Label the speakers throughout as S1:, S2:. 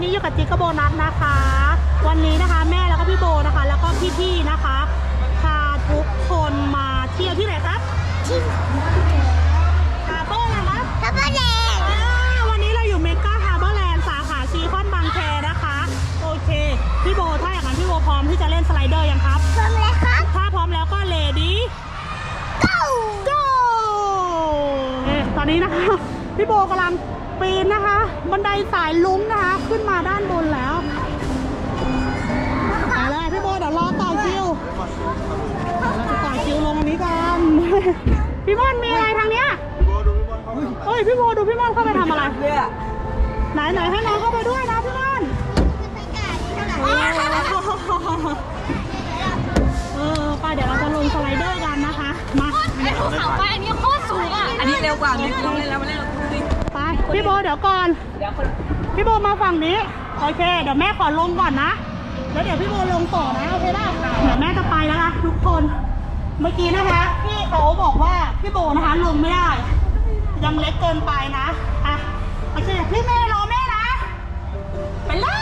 S1: วันนี้อยู่กับจิ๊กกบโบนัสนะคะ วันนี้นะคะแม่แล้วก็พี่โบนะคะ แล้วก็พี่ๆนะคะพาทุกคนมาเที่ยวที่ไหนครับฮาร์เบอร์อะไรครับ
S2: แล้วก็แดง
S1: อ่าวันนี้เราอยู่เมกาฮาร์เบอร์แลนด์สาขาซีคอนบางแคนะคะ โอเค พี่โบถ้าอย่างนั้นพี่โบพร้อมที่จะเล่นสไลเดอร์ยังครับ
S2: พร้อมเลยครับ
S1: ถ้าพร้อมแล้วก็เลดี้
S2: go
S1: go เอ๊ะตอนนี้นะคะพี่โบกำลัง ปีนนะคะ บันไดสายลุ้งนะคะ ขึ้นมาด้านบนแล้วไปเลยพี่โบเดี๋ยวรอต่อคิวเราจะต่อคิวลงอันนี้กันพี่มอนมีอะไรทางเนี้ยเฮ้ยพี่โบดูพี่มอนเข้าไปทำอะไรไหนไหนให้น้องเข้าไปด้วยนะพี่มอนเออเออไปเดี๋ยวเราจะลงสไลเดอร์กันนะคะ มา
S2: ไอ้ภูเขาไฟอันนี้โคตรสูงอะ
S3: อันนี้เร็วกว่ามีลงเล่นแล้วมาเล่น
S1: พี่โบเดี๋ยวก่อน
S3: เดี๋ยวคน
S1: พี่โบมาฝั่งนี้ โอเค เดี๋ยวแม่ขอลงก่อนนะ แล้วเดี๋ยวพี่โบลงต่อนะ โอเคป่ะเดี๋ยวแม่จะไปแล้วนะทุกคน เมื่อกี้นะคะพี่เขาบอกว่าพี่โบนะคะลงไม่ได้ ยังเล็กเกินไปนะ อะ โอเค พี่เมย์รอแม่นะ ไปเลย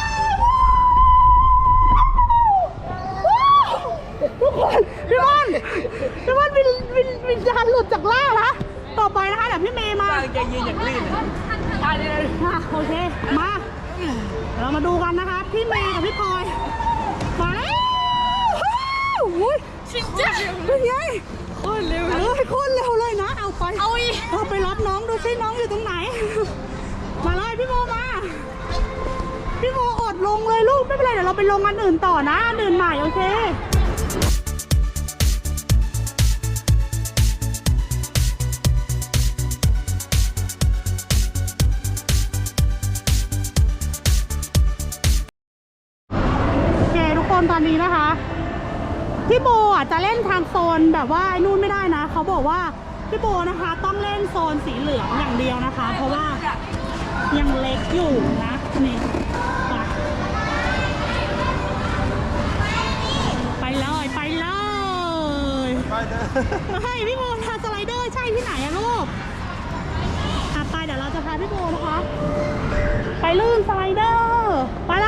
S1: ทุกคนพี่มอนพี่มอนวินวินวิญญาณหลุดจากล่างนะ ต่อไปนะคะเดี๋ยวพี่เมย์มา
S3: ตั้งใจยืนอย่างลื่นอะท่านี้เลย
S1: อะโอเค มาเรามาดูกันนะคะ พี่เมย์กับพี่พลอยมาแล้วอุ้ย
S2: ชิงจ้า
S1: เป็นไงโคตรเร็วเลยโคตรเร็วเลยนะ เอาไป
S2: เอาอีก
S1: เอาไปรับน้องดูซิน้องอยู่ตรงไหน มาเลยพี่โมมา พี่โมอดลงเลยลูกไม่เป็นไรเดี๋ยวเราไปลงอันอื่นต่อนะอันอื่นใหม่โอเค เล่นทางโซนแบบว่าไอ้นู่นไม่ได้นะ เขาบอกว่าพี่โบนะคะ ต้องเล่นโซนสีเหลืองอย่างเดียวนะคะ เพราะว่ายังเล็กอยู่นะนี่ไปไปเลยไปเลยเฮ้ยพี่โบทาสไลเดอร์ใช่ที่ไหนอะลูกไปเดี๋ยวเราจะพาพี่โบนะคะ ไปลื่นสไลเดอร์ไปลย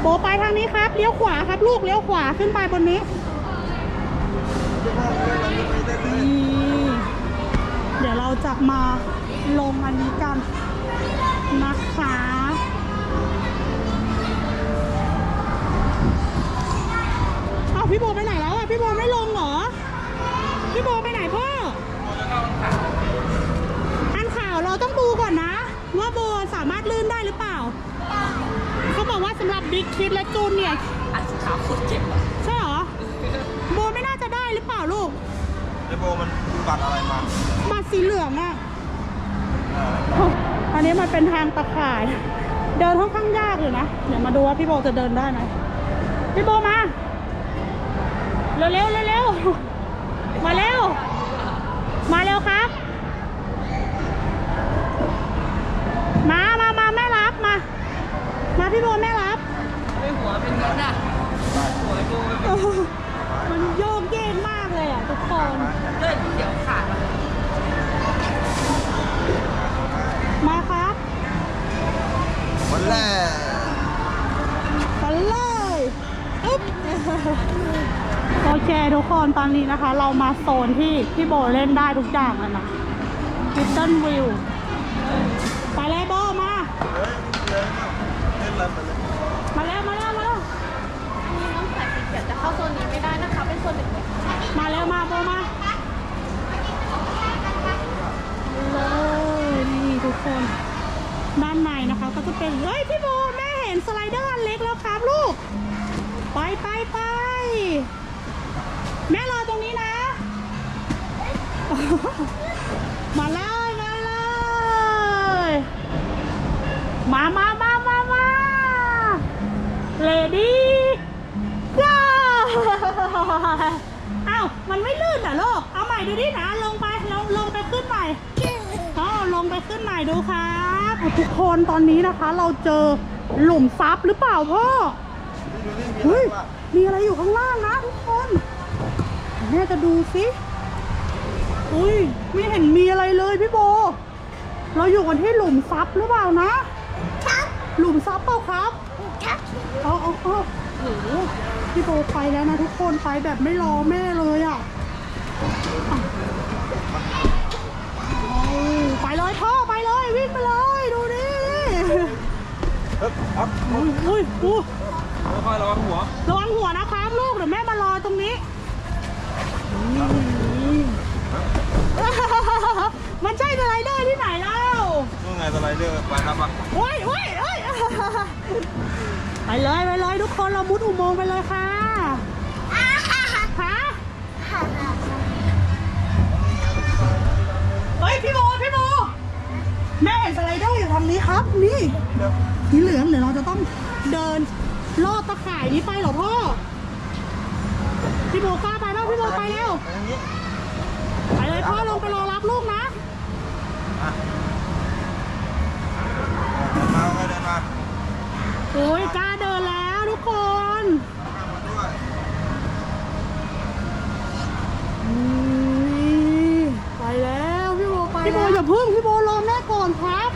S1: โบไปทางนี้ครับ เลี้ยวขวาครับ ลูกเลี้ยวขวาขึ้นไปบนนี้นี่เดี๋ยวเราจะมาลงอันนี้กันนะคะ หรับบิ๊กคิดและจูนเนี่ย
S3: อันขาโคตรเจ็บอะ
S1: ใช่เหรอ โบไม่น่าจะได้หรือเปล่าลูก
S4: ไอโบมันบัตรอะไรมา
S1: บัตรสีเหลืองอะอันนี้มันเป็นทางตะข่าย เดินค่อนข้างยากอยู่นะ เดี๋ยวมาดูว่าพี่โบจะเดินได้ไหมพี่โบมา เร็วเร็วเร็วเร็วมาเร็ว มาเร็วครับ มามามาแม่รับมา มาพี่โบแม่รับ
S3: ไม่หั วเป็นงั้นอะหัวดูมัน
S1: เออมันโยกเยกมากเลยอะทุกคน
S3: เลือนเดี๋ยวขาดอะ
S1: มาครับ
S4: วันแรก
S1: ไปเลยอึ๊บโอเคทุกคนตอนนี้นะคะ เรามาโซนที่พี่โบเล่นได้ทุกอย่างแล้วนะคิตเติ้ลวิวไปเลยโบมา
S4: เล่นอะไรไปเลย
S1: มาแล้วมาแล้วมาแล้ว
S2: มีน้องสายสีเขียวจะเข้าโซนนี้ ไม่ได้นะคะเป็นโซนเด็ก
S1: มาแล้วมาโบมาเลยนี่ทุกคน ด้านในนะคะก็จะเป็นเฮ้ยพี่โบแม่เห็นสไลเดอร์อันเล็กแล้วครับลูก ไปไปไปแม่รอตรงนี้นะ มาเลยมาเลยมามามามามาเลดี้ เอ้ามันไม่ลื่นเหรอลูก เอาใหม่ดูดินะ ลงไป ลงลงไปขึ้นใหม่อ๋อลงไปขึ้นใหม่ดูครับทุกคนตอนนี้นะคะ เราเจอหลุมซับหรือเปล่าพ่อ
S4: ดูนี่มี
S1: เฮ้ย
S4: อะไรวะ
S1: มีอะไรอยู่ข้างล่างนะทุกคนแม่จะดูสิอุ้ยไม่เห็นมีอะไรเลยพี่โบ เราอยู่กันที่หลุมซับหรือเปล่านะ
S2: ครับ
S1: หลุมซับเปล่าครับ
S2: ครับ
S1: เอาเอาเอา โอ้โหพี่โบไปแล้วนะทุกคนไปแบบไม่รอแม่เลยอะเอาไปเลยพ่อไปเลยวิ่งไปเลยดูดิ
S4: เอ๊บอัพ
S1: อุ้ยอุ้ยอุ้ย
S4: ค่อยๆระวังหัว
S1: ระวังหัวนะครับลูกเดี๋ยวแม่มารอตรงนี้อืมมันใช่สไลเดอร์ที่ไหนเล่า
S4: นู่นไงสไลเดอร์ไปครับอะ
S1: โอ้ยโอ้ยโอ้ย ไปเลยไปเลยทุกคนเรามุดอุโมงค์ไปเลยค่ะฮะเฮ้ยพี่โบพี่โบแม่เห็นสไลเดอร์อยู่ทางนี้ครับ นี่
S4: เดี๋ยว
S1: สีเหลืองเดี๋ยวเราจะต้องเดินลอดตะข่ายนี้ไปเหรอพ่อพี่โบกล้าไปแล้วพี่โบไปแล้ว
S4: ไปทางนี้
S1: ไปเลยพ่อลงไปรอรับลูกนะ
S4: อะเดินมาค่อยๆเดินมา
S1: โอ้ยกล้าเดินแล้วทุกคน
S4: ข้ามมาด้วย
S1: นี่ไปแล้วพี่โบไปพี่โบอย่าพึ่งพี่โบรอแม่ก่อนครับ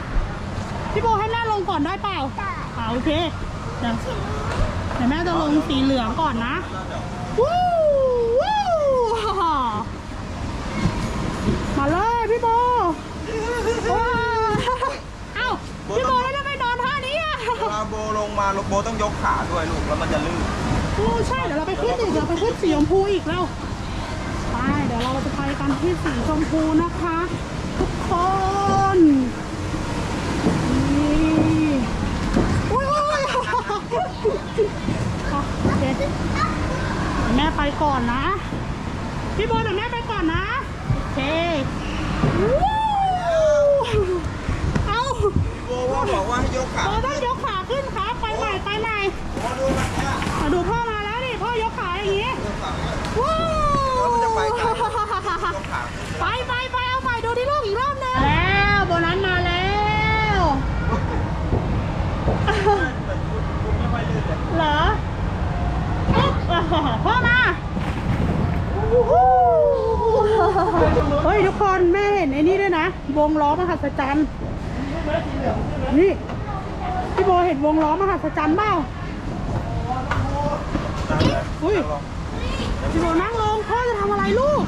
S1: พี่โบให้แม่ลงก่อนได้เปล่าอ่าโอเคเดี๋ยวเดี๋ยวแม่จะลงสีเหลืองก่อนนะวู้วู้มาเลยพี่โบว้าวเอ้าพี่โบแล้วทำไมนอนท่านี้อะ
S4: เวลา โบลงมาโบต้องยกขาด้วยลูกแล้วมันจะลื่น
S1: โอ้ใช่เดี๋ยวเราไปขึ้นอีกเดี๋ยวไปขึ้นสีชมพูอีกแล้วไปเดี๋ยวเราจะไปกันที่สีชมพูนะคะ ทุกคนนี่อุ้ยอุ้ยโอเคแม่ไปก่อนนะ พี่โบเดี๋ยวแม่ไปก่อนนะโอเควู้เอา
S4: โบว่าบอกว่าให้ยกขา
S1: โบต้องยก ไปไป
S4: ไป
S1: เอาใหม่ดูที่ลูกอีกรอบหนึงแล้วโบนัสมาแล้ว
S4: แต่คุณคุณไม่ค่อยลื่นเลย
S1: เหรออุ๊บพ่อมาเฮ้ยทุกคนแม่เห็นไอ้นี่ด้วยนะ วงล้อมหัศจรรย์นี่พี่โบเห็นวงล้อมหัศจรรย์เปล่าอุ้ยพี่โบนั่งลงพ่อจะทำอะไรลูก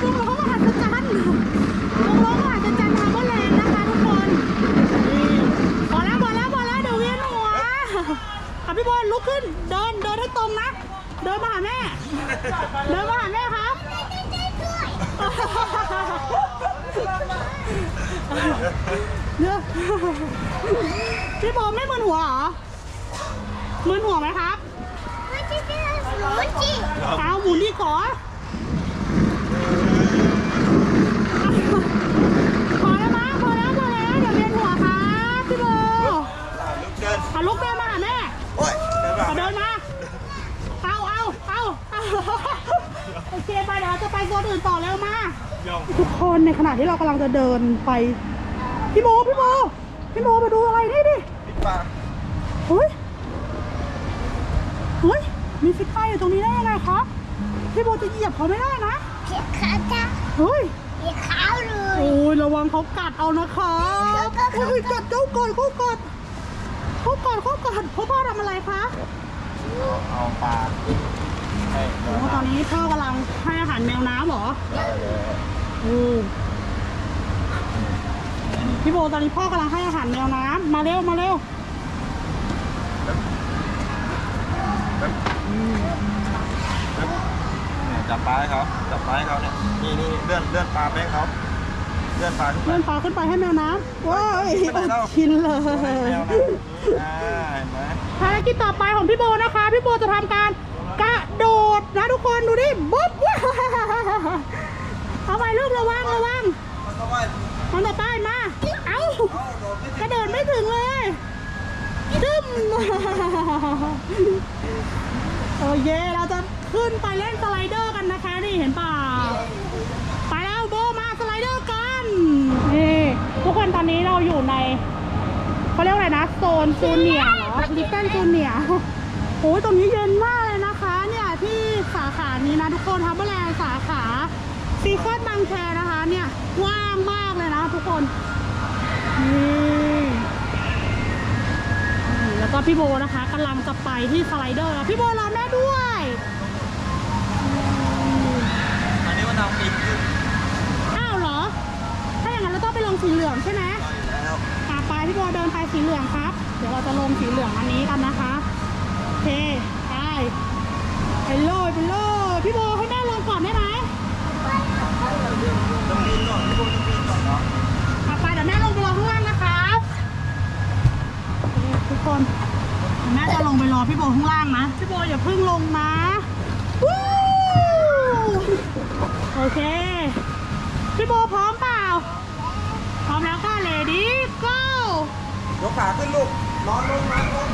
S1: โบอยู่บนวงล้อมหัศจรรย์วงล้อมหัศจรรย์ทำก็แรงนะคะทุกคนนี่พอแล้วพอแล้วพอแล้วเดี๋ยวเวียนหัวอะพี่โบลุกขึ้น เดินเดินให้ตรงนะ เดินมาหาแม่ เดินมาหาแม่ครับเนี่ยวพี่โบไม่มึนหัวเหรอมึนหัวไหมครับ
S2: ไม่ใช่ที่เราสมุจิ
S1: เอาหมุนดีขอพอแล้วมั้งพอแล้วพอแล้วเดี๋ยวเวียนหัวครับพี่โบ
S4: อะลุกเดิน
S1: อะลุกเดินมาหาแม่
S4: โอ้ยเดินมา
S1: อะเดินมา เอาเอาเอาเอาโอเคไปเดี๋ยวเรา จะไปโซนอื่นต่อแล้วมา
S4: ย่อง
S1: ทุกคนในขณะที่เรากำลังจะเดินไป พี่โบพี่โบพี่โบมาดูอะไรนี่ดิ
S4: ปิดปาก
S1: เฮ้ยเฮ้ยมีฟิกไฟอยู่ตรงนี้ได้ยังไงครับ พี่โบจะเหยียบเขาไม่ได้นะ
S2: เขียขาจ้า
S1: เฮ้ย
S2: เขียขาวเลย
S1: โอ้ยระวังเขากัดเอานะครับโอ้ยกัดเจ้าก่อนเขากัดเขากัดเขากัดพ่อพ่อทำอะไรคะ
S4: เอาปลา ให้
S1: โอ้ตอนนี้พ่อกำลังให้อาหารแมวน้ำเหรอ
S4: ได้เลย
S1: โอ้พี่โบตอนนี้พ่อกำลังให้อาหารแมวน้ำมาเร็วมาเร็ว
S4: เนี่ยจับปลาให้เขาจับปลาให้เขาเนี่ยนี่นี่เลื่อนเลื่อนปลาไปให้เขาเลื่อนปลาขึ้นไป
S1: เลื่อนปลาขึ้นไปให้แมวน้ำว้าย
S4: ไม่เป็นไรหรอก
S1: ชินเล
S4: ให้แม
S1: ยว
S4: นะอ่าเห็นไหม
S1: ภารกิจต่อไปของพี่โบนะคะ พี่โบจะทำการกระโดด นะทุกคนดูดิบุ๊บเอาไปลูกระวังระวัง
S4: มันก็ว่า
S1: คนต่อไปมา เอ้า
S4: เอา
S1: กระโดดไม่ถึงเลยดึ้มโอเคเราจะขึ้นไปเล่นสไลเดอร์กันนะคะนี่เห็นป่าไปแล้วโบมาสไลเดอร์กันนี่ทุกคนตอนนี้เราอยู่ในเขาเรียกว่าอะไรนะโซนจูเนียร์เหรอลิตเติ้ลจูเนียร์โอ้ยตรงนี้เย็นมาก นะคะเนี่ยที่สาขานี้นะทุกคนทับเบอร์แลนด์สาขาซีคอนบางแคนะคะเนี่ยว้างมากเลยนะทุกคนนี่แล้วก็พี่โบนะคะกำลังจะไปที่สไลเดอร์พี่โบรอแม่ด้วย
S4: อันนี้มันทำปีนขึ้น
S1: อ้าวเหรอ ถ้าอย่างนั้นเราต้องไปลงสีเหลืองใช่ไหม
S4: แล้ว
S1: ไปพี่โบเดินไปสีเหลืองครับ เดี๋ยวเราจะลงสีเหลืองอันนี้กันนะคะโอเคไปไปเลยไปเลย พี่โบให้แม่ลงก่อนได้ไหม
S4: ต้องปีนก่อนพี่โบต้องปีนก่อนเนาะ
S1: อะไปเดี๋ยวแม่ลงไปรอข้างล่างนะครับโอเคทุกคนเดี๋ยวแม่จะลงไปรอพี่โบข้างล่างนะ พี่โบอย่าเพิ่งลงนะวู้โอเค พี่โบพร้อมเปล่า พร้อมแล้วก็เลดี้โก้
S4: ยกขาขึ้นลูกนอนลง
S1: นอนลง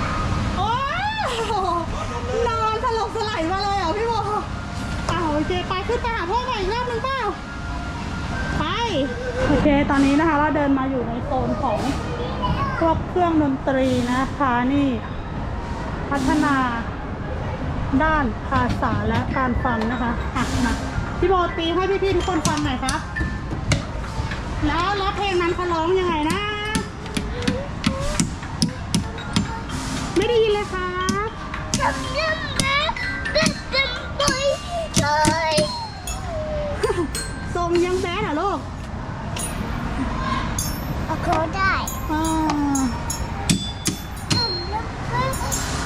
S1: เค ตอนนี้นะคะเราเดินมาอยู่ในโซนของพวกเครื่องดนตรีนะคะนี่ พัฒนาด้านภาษาและการฟังนะคะอะมาพี่โบตีให้พี่ๆทุกคนฟังหน่อยครับแล้วแล้วเพลงนั้นเขาร้องยังไงนะ ไม่ได้ยินเลยครับ
S2: จำยังนะเป็นจำปุยเลย
S1: ทรงยังแบด เหรอลูก
S2: เอาเขาได้
S1: อ่า
S2: จำยังเป็น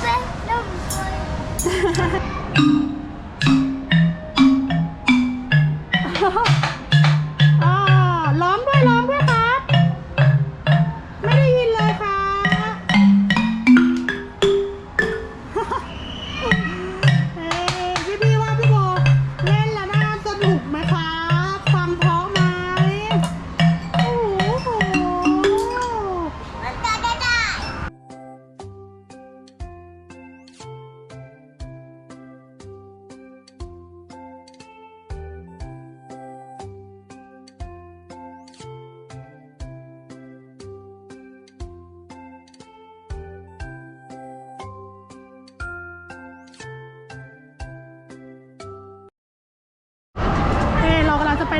S2: เป็นจำปุย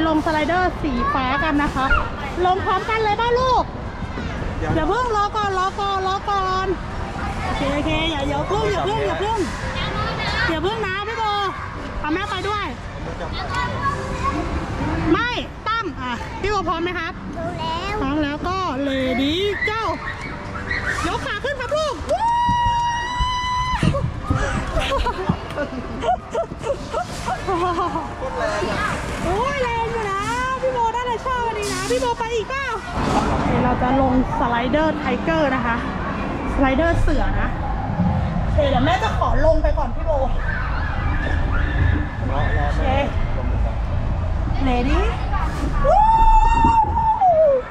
S1: ลังจะไปลงสไลเดอร์สีฟ้ากันนะคะ ลงพร้อมกันเลยป่ะลูกอย่าเพิ่งรอก่อนรอก่อนรอก่อนโอเคโอเคอย่าอย่าเพิ่งอย่าเพิ่งอย่าเพิ่งอย่าเพิ่งนะพี่โบพาแม่ไปด้วย ไม่ตั้มอะพี่โบพร้อมไหมครับ
S2: ดูแล้ว
S1: พร้อมแล้วก็เลดี้เจ้ายกขาขึ้นครับลูกวู้โอ้ยแรง นนี้นะพี่โบไปอีกเปล่าเดี๋ยวเราจะลงสไลเดอร์ไทเกอร์นะคะ สไลเดอร์เสือนะโอเคเดี๋ยวแม่จะขอลงไปก่อนพี่โบ
S4: รอรอ
S1: โอเค
S4: ลงไปก่อน
S1: เลดี้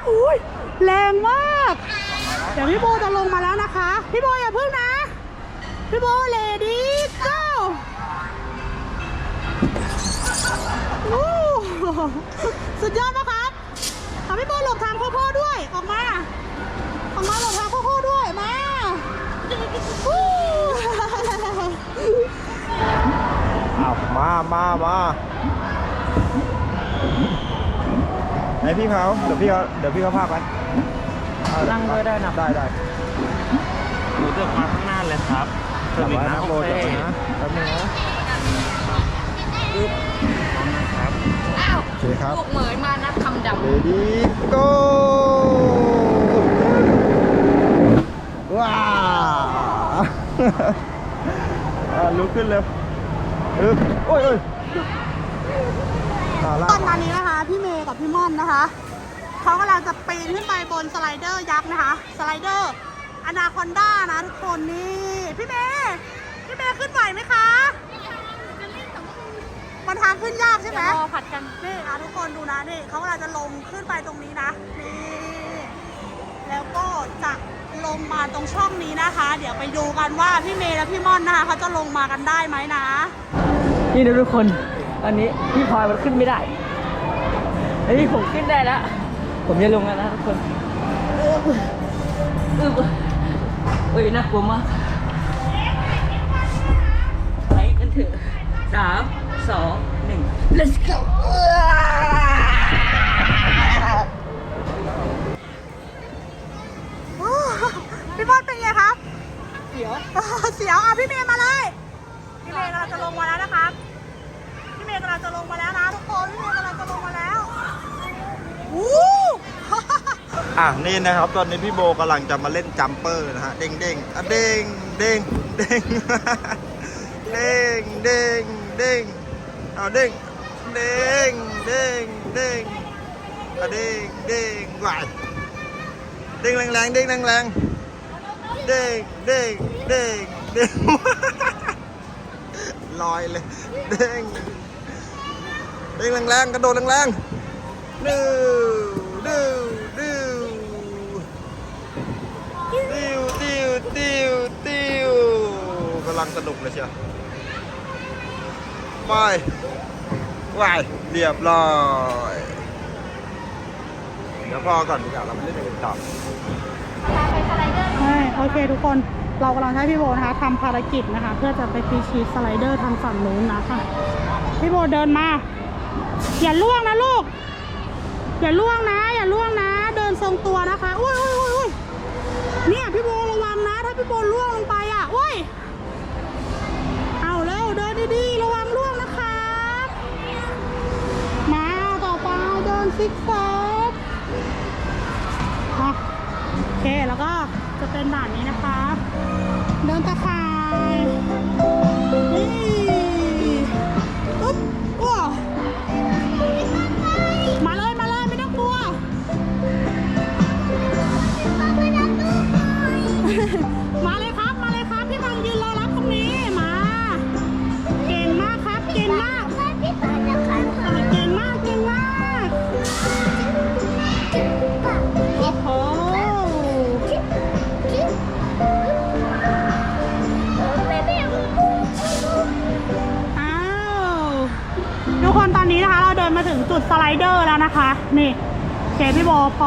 S1: อุ้ยแรงมาก เดี๋ยวพี่โบจะลงมาแล้วนะคะ พี่โบอย่าเพึ่งนะ พี่โบเลดี้ go วู้สุดยอดนะครับเอา พี่โบหลบทางพ่อพ่อด้วย ออกมา ออกมาหลบทางพ่อพ่อด้วย มาวู้
S4: อ้าวมามามาไหนพี่เขาเดี๋ยวพี่เขาเดี๋ยวพี่เขาพาไปเอา
S3: นั่งด้วยได้นะ
S4: ได้ได้
S5: หนูเลือกมาข้างหน้าเลยครับ
S4: จับไว้นะ
S5: โอ
S4: โบ
S5: เค
S4: จับไว้นะแป๊บนึงนะ
S5: ครับ
S3: อ้าว
S4: โอ เคครับ
S3: ลูกเหมยมานับคำดำ
S4: เลดี้โก้ว้าว อ่าลุกขึ้นเร็วอึ๊บโอ้ยโอ้ยอ่าลา
S1: ตอกนนี้นะคะ พี่เมย์กับพี่ม่อนนะคะ เขากำลังจะปีนขึ้นไปบนสไลเดอร์ยักษ์นะคะ สไลเดอร์อนาคอนด้านะทุกคนนี่ พี่เมย์พี่เมย์ขึ้นไหวไหมคะ มันทางขึ้นยากใช่ไหม
S3: รอผัดกัน
S1: นี่อะทุกคนดูนะนี่เขากำลังจะลงขึ้นไปตรงนี้นะนี่แล้วก็จะลงมาตรงช่องนี้นะคะ เดี๋ยวไปดูกันว่าพี่เมย์และพี่ม่อนนะคะเขาจะลงมากันได้ไหมนะ
S3: นี่นะทุกคน ตอนนี้พี่พลอยมันขึ้นไม่ได้เฮ้ยผมขึ้นได้แล้ว ผมจะลงแล้วนะทุกคนอึ๊บอึ๊บเอ้ยน่ากลัวมากไปกันเถอะสาม สองหนึ่ง let's go
S1: โอ้พี่บอลเป็นไงครับ เสียว เสียวอะพี่เมย์มาเลย พี่เมย์กำลังจะลงมาแล้วนะครับ พี่เมย์กำลังจะลงมาแล้วนะทุกคน พี่เมย์กำลังจะลงมาแล้วอู้
S4: อะนี่นะครับตอนนี้พี่โบกำลังจะมาเล่นจัมเปอร์นะฮะเด้งเด้งอะเด้งเด้งเด้งเด้งเด้งเด้ง เอาเด้งเด้งเด้งเด้งอะเด้งเด้งไหวเด้งแรงแรงๆเด้งแรงแรงๆเด้งเด้งเด้งเด้งลอยเลยเด้งเด้งแรงแรงๆกระโดดแรงแรงๆดื้อดื้อดื้อติ้วติวติวติวกำลังสนุกเลยเชียว ไปวายเรียบร้อยเดี๋ยวพอก่อนดีกว่าเราไม่ได้เดินต่อ
S1: ใช่โอเคทุกคนเรากำลังให้พี่โบนะคะทำภารกิจนะคะ เพื่อจะไปฟีชีสสไลเดอร์ทางฝั่งนู้นนะคะพี่โบเดินมา อย่าล่วงนะลูก อย่าล่วงนะ อย่าล่วงนะ เดินทรงตัวนะคะอุ้ยอุ้ยอุ้ยอุ้ยเนี่ยพี่โบระวังนะ ถ้าพี่โบล่วงลงไปอะอุ้ยเอาเร็วเดินดีๆระวังล่วง ซิกแซกโอเค แล้วก็จะเป็นด่านนี้นะคะ เดินตะข่ายนี่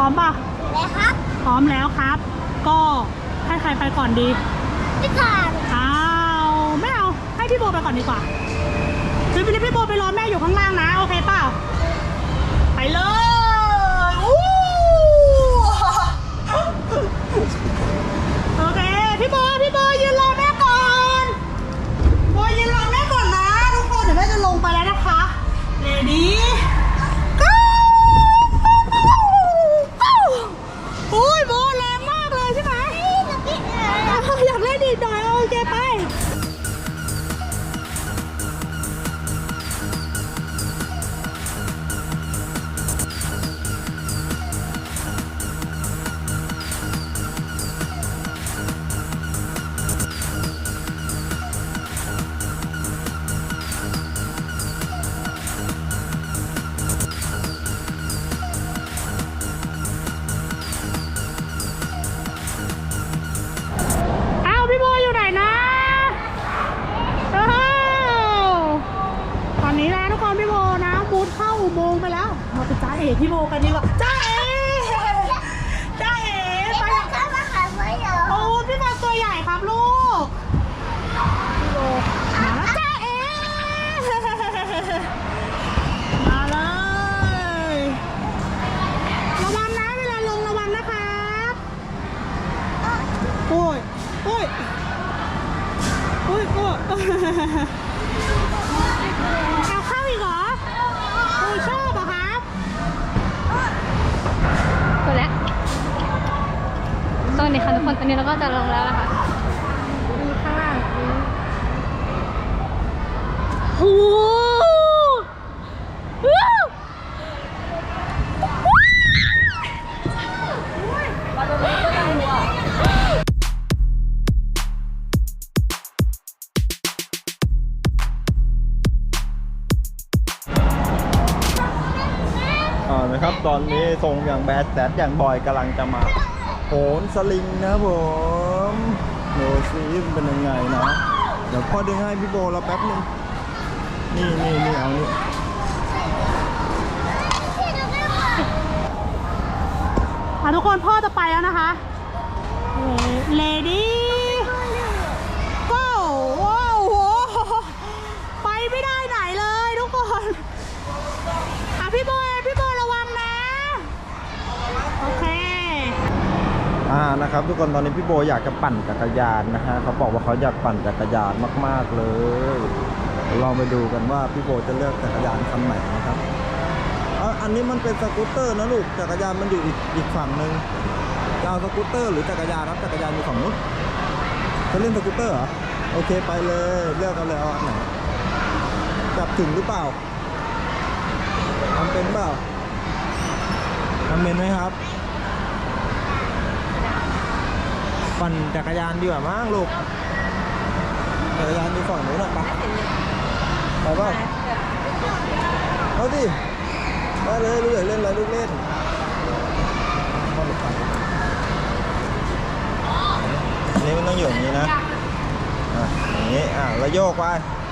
S1: พี่โบพร้อมป่ะพร้อมแล้วครับ ก็ให้ใครไปก่อนดี อนนี้ค่ะทุกคนตอนนี้เราก็จะลง
S2: แล้วนะคะดูข้างล่าง
S1: โอ้โหวู้
S4: อ่านะครับ ตอนนี้ทรงอย่างแบดแซดอย่างบอยกำลังจะมา โหนสลิงนะผมดูซิมันเป็นยังไงนะ เดี๋ยวพ่อดึงให้พี่โบเราแป๊บนึง นี่นี่นี่เอานี่
S1: อะทุกคนพ่อจะไปแล้วนะคะ เลดี้ก็ว้าวโหไปไม่ได้ไหนเลยกคน อะพี่โบพี่โบระวังนะ โอเค
S4: อ่านะครับทุกคนตอนนี้พี่โบอยากจะปั่นจักรยานนะฮะเขาบอกว่าเขาอยากปั่นจักรยานมาก ๆเลยเดี๋ยวลองไปดูกันว่าพี่โบจะเลือกจักรยานคันไหนนะครับอันนี้มันเป็นสกูตเตอร์นะลูกจักรยานมันอยู่อีกอีกฝั่งหนึ่งจะเอาสกูตเตอร์หรือจักรยานครับจักรยานอยู่ฝั่งนู้นจะเล่นสกูตเตอร์เหรอโอเคไปเลยเลือกเอาเลยเอาอันไหนจับถึงหรือเปล่าทำเป็นเปล่าทำเป็นไหมครับ ปั่นจักรยานดีกว่ามั้งลูกจักรยานอยู่ฝั่งนู้นน่ะไปไปป่าเอาดิได้เลยลูกอยากเล่นอะไรลูกเล่นนอันนี้มันต้องอยู่อย่างนี้นะอะอย่างนี้อะแล้วโยกไป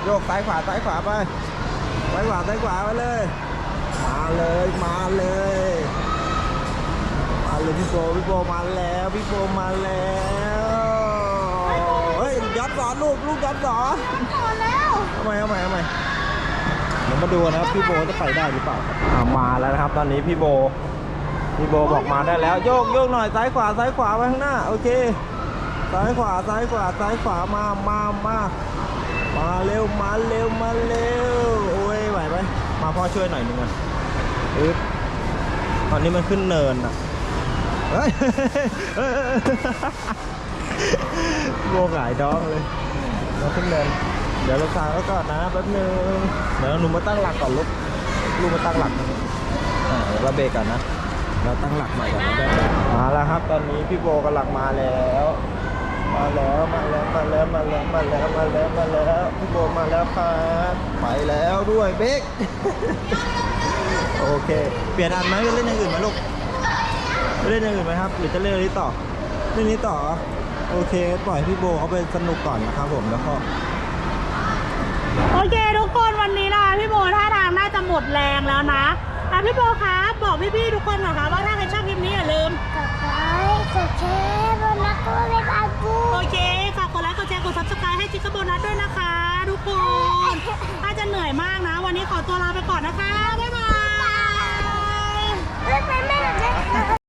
S4: โยกซ้ายขวาซ้ายขวาไปซ้ายขวาซ้ายขวาไปเลย มาเลยมาเลยมาเลยพี่โบพี่โบมาแล้วพี่โบมาแล้ว สอนลูกลูกย้อนสอนทำไมทำไมทำไมเดี๋ยวมาดูนะครับพี่โบจะไปได้หรือเปล่าครับอ่ามาแล้วนะครับ ตอนนี้พี่โบ พี่โบบอกมาได้แล้ว โยกโยกหน่อยซ้ายขวาซ้ายขวาไปข้างหน้า โอเค ซ้ายขวาซ้ายขวาซ้ายขวามามามามาเร็วมาเร็วมาเร็วโอ้ยไหวไหมมาพ่อช่วยหน่อยหนึงอะอึ๊บตอนนี้มันขึ้นเนินอะเฮ้ย โบหงายท้องเลยเราขึ้นเดินเดี๋ยวเราทางแล้วก่อนนะแป๊บนึงเดี๋ยวหนูมาตั้งหลักก่อนลูกลูกมาตั้งหลักอ่าเดี๋ยวเราเบรกก่อนนะ เราตั้งหลักใหม่ก่อนนะแป๊บนึงมาแล้วครับ ตอนนี้พี่โบกำลังมาแล้ว มาแล้วมาแล้วมาแล้วมาแล้วมาแล้วมาแล้วมาแล้วพี่โบมาแล้วครับไปแล้วด้วยเบรกโอเคเปลี่ยนอันไหมเล่นอย่างอื่นไหมลูกเล่นอย่างอื่นไหมครับหรือจะเล่นอันนี้ต่อเล่นนี้ต่อ โอเค ปล่อยพี่โบเขาไปสนุกก่อนนะครับผมแล้วก็
S1: โอเคทุกคนวันนี้นะพี่โบท่าทางน่าจะหมดแรงแล้วนะอะพี่โบคะบอกพี่ๆทุกคนหน่อยค่ะว่าถ้าใครชอบคลิปนี้อย่าลืม
S6: กดไลค์กดแชร์บนนักกูเว็บอากู
S1: โอเคฝากกดไลค์กดแชร์กดซับสไครต์ให้จิ๊กกะโบนัสด้วยนะคะทุกคนถ้าจะเหนื่อยมากนะ วันนี้ขอตัวลาไปก่อนนะคะบ๊ายบาย
S2: เลิเป็นแม่แบบ